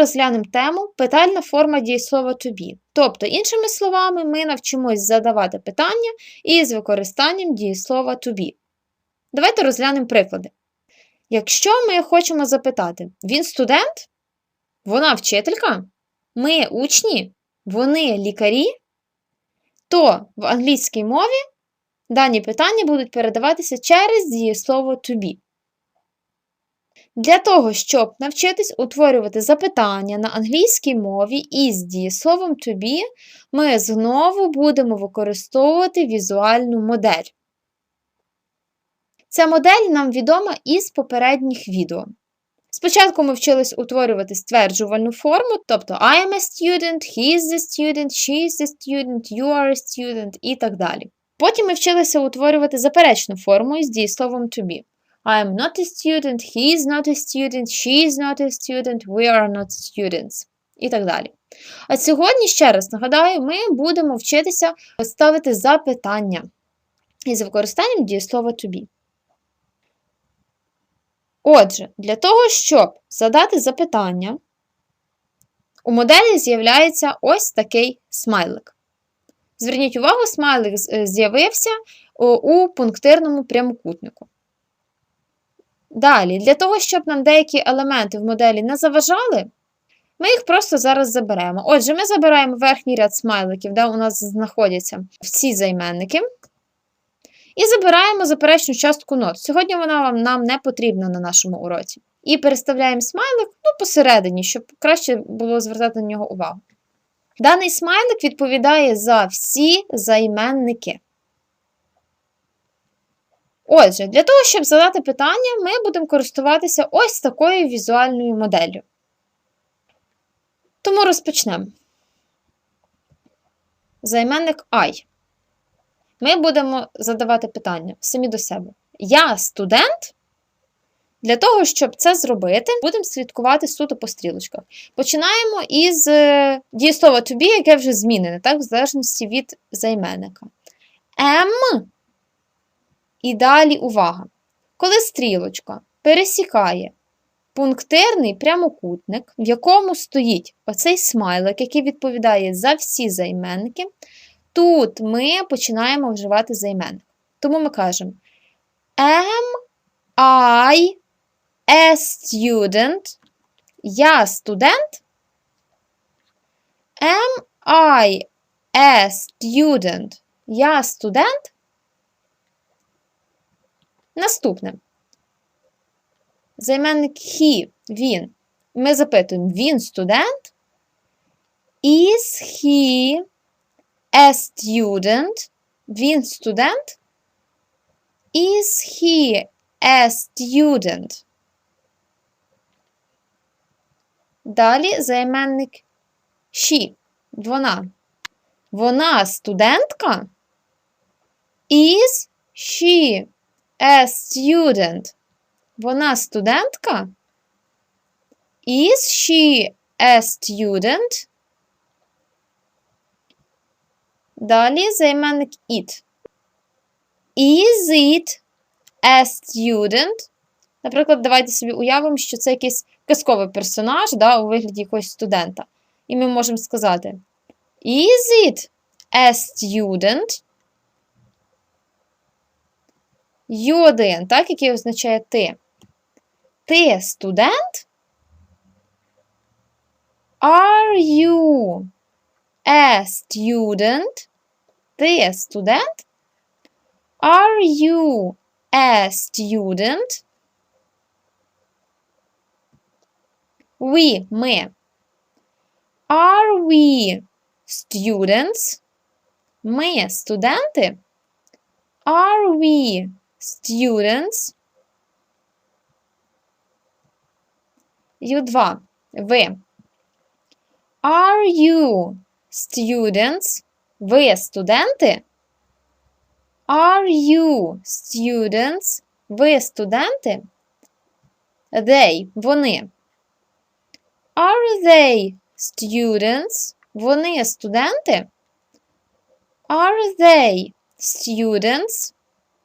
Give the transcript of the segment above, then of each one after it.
розглянемо тему питальна форма дієслова to. Тобто, іншими словами, ми навчимось задавати питання із використанням дієслова to be. Давайте розглянемо приклади. Якщо ми хочемо запитати, він студент? Вона вчителька? Ми учні? Вони лікарі? То в англійській мові дані питання будуть передаватися через дієслово to be. Для того, щоб навчитись утворювати запитання на англійській мові із дієсловом to be, ми знову будемо використовувати візуальну модель. Ця модель нам відома із попередніх відео. Спочатку ми вчились утворювати стверджувальну форму, тобто I am a student, he is the student, she is the student, you are a student і так далі. Потім ми вчилися утворювати заперечну форму із дієсловом to be. I am not a student, he is not a student, she is not a student, we are not students. І так далі. А сьогодні, ще раз нагадаю, ми будемо вчитися ставити запитання із використанням дієслова to be. Отже, для того, щоб задати запитання, у моделі з'являється ось такий смайлик. Зверніть увагу, смайлик з'явився у пунктирному прямокутнику. Далі, для того, щоб нам деякі елементи в моделі не заважали, ми їх просто зараз заберемо. Отже, ми забираємо верхній ряд смайликів, де у нас знаходяться всі займенники. І забираємо заперечну частку нот. Сьогодні вона вам нам не потрібна на нашому уроці. І переставляємо смайлик ну, посередині, щоб краще було звертати на нього увагу. Даний смайлик відповідає за всі займенники. Отже, для того, щоб задати питання, ми будемо користуватися ось такою візуальною моделлю. Тому розпочнемо. Займенник I. Ми будемо задавати питання самі до себе. Я студент. Для того, щоб це зробити, будемо слідкувати суто по стрілочках. Починаємо із е, дієслова to be, яке вже змінене, так, в залежності від займенника. Am і далі увага. Коли стрілочка пересікає пунктирний прямокутник, в якому стоїть оцей смайлик, який відповідає за всі займенники, тут ми починаємо вживати займенник. Тому ми кажемо Am I a student? Я студент? Am I a student? Я студент? Наступне. Займенник he, він. Ми запитуємо, він студент? Is he a student? Він студент? Is he a student? Далі займенник she, вона. Вона студентка? Is she a student? Вона студентка? Is she a student? Далі займенник it. Is it a student? Наприклад, давайте собі уявимо, що це якийсь казковий персонаж да, у вигляді якогось студента. І ми можемо сказати: Is it a student? You так, який означає ти. Ти студент? Are you a student? Ти студент? Are you a student? We, ми. Are we students? Ми студенти? Are we students? You2. Ви. Are you students? Ви студенти? Are you students? Ви студенти? They. Вони. Are they students? Вони студенти? Are they students?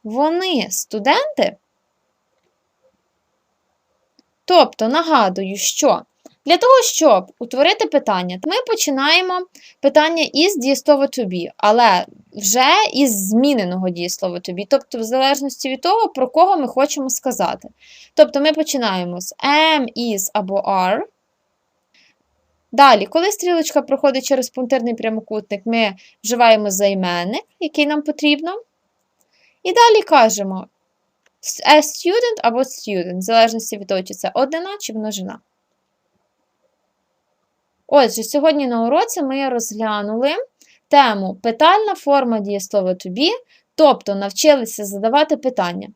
Вони студенти? Тобто нагадую, що Для того, щоб утворити питання, ми починаємо питання із дієслова to be, але вже із зміненого дієслова to be, тобто в залежності від того, про кого ми хочемо сказати. Тобто ми починаємо з am, is або are. Далі, коли стрілочка проходить через пунктирний прямокутник, ми вживаємо займенник, який нам потрібно. І далі кажемо a student або student, в залежності від того, чи це однина чи множина. Отже, сьогодні на уроці ми розглянули тему питальна форма дієслова to be, тобто навчилися задавати питання.